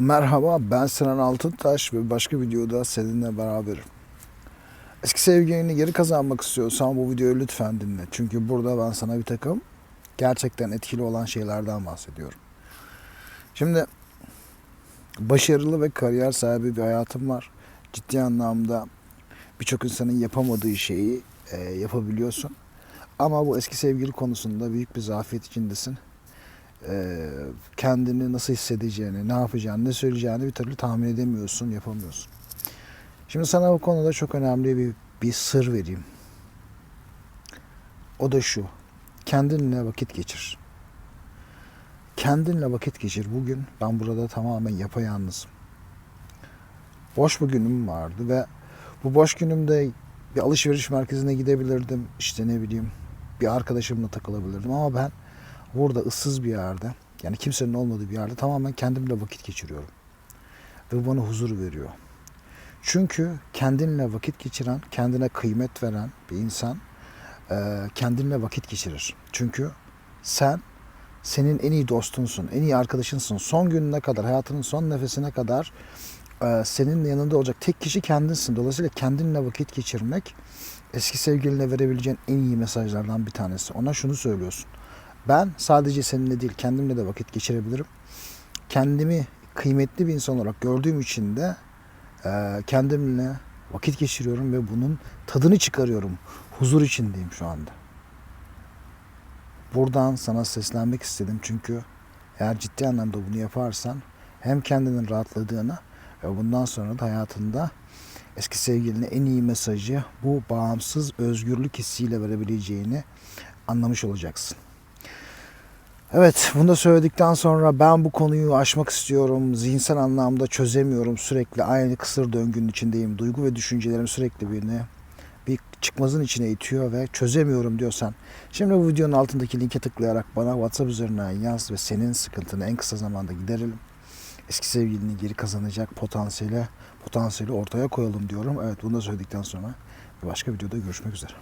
Merhaba ben Sinan Altıntaş ve başka videoda seninle beraberim. Eski sevgilini geri kazanmak istiyorsan bu videoyu lütfen dinle. Çünkü burada ben sana bir takım gerçekten etkili olan şeylerden bahsediyorum. Şimdi başarılı ve kariyer sahibi bir hayatım var. Ciddi anlamda birçok insanın yapamadığı şeyi e, yapabiliyorsun. Ama bu eski sevgili konusunda büyük bir zafiyet içindesin kendini nasıl hissedeceğini, ne yapacağını, ne söyleyeceğini bir türlü tahmin edemiyorsun, yapamıyorsun. Şimdi sana bu konuda çok önemli bir, bir sır vereyim. O da şu. Kendinle vakit geçir. Kendinle vakit geçir. Bugün ben burada tamamen yapayalnızım. Boş bir günüm vardı ve bu boş günümde bir alışveriş merkezine gidebilirdim. İşte ne bileyim bir arkadaşımla takılabilirdim ama ben burada ıssız bir yerde yani kimsenin olmadığı bir yerde tamamen kendimle vakit geçiriyorum. Ve bu bana huzur veriyor. Çünkü kendinle vakit geçiren, kendine kıymet veren bir insan e, kendinle vakit geçirir. Çünkü sen senin en iyi dostunsun, en iyi arkadaşınsın. Son gününe kadar, hayatının son nefesine kadar e, senin yanında olacak tek kişi kendinsin. Dolayısıyla kendinle vakit geçirmek eski sevgiline verebileceğin en iyi mesajlardan bir tanesi. Ona şunu söylüyorsun. Ben sadece seninle değil kendimle de vakit geçirebilirim. Kendimi kıymetli bir insan olarak gördüğüm için de e, kendimle vakit geçiriyorum ve bunun tadını çıkarıyorum. Huzur içindeyim şu anda. Buradan sana seslenmek istedim çünkü eğer ciddi anlamda bunu yaparsan hem kendinin rahatladığını ve bundan sonra da hayatında eski sevgiline en iyi mesajı bu bağımsız özgürlük hissiyle verebileceğini anlamış olacaksın. Evet, bunu da söyledikten sonra ben bu konuyu aşmak istiyorum. Zihinsel anlamda çözemiyorum. Sürekli aynı kısır döngünün içindeyim. Duygu ve düşüncelerim sürekli beni bir çıkmazın içine itiyor ve çözemiyorum diyorsan şimdi bu videonun altındaki linke tıklayarak bana WhatsApp üzerinden yaz ve senin sıkıntını en kısa zamanda giderelim. Eski sevgilini geri kazanacak potansiyeli potansiyeli ortaya koyalım diyorum. Evet bunu da söyledikten sonra bir başka videoda görüşmek üzere.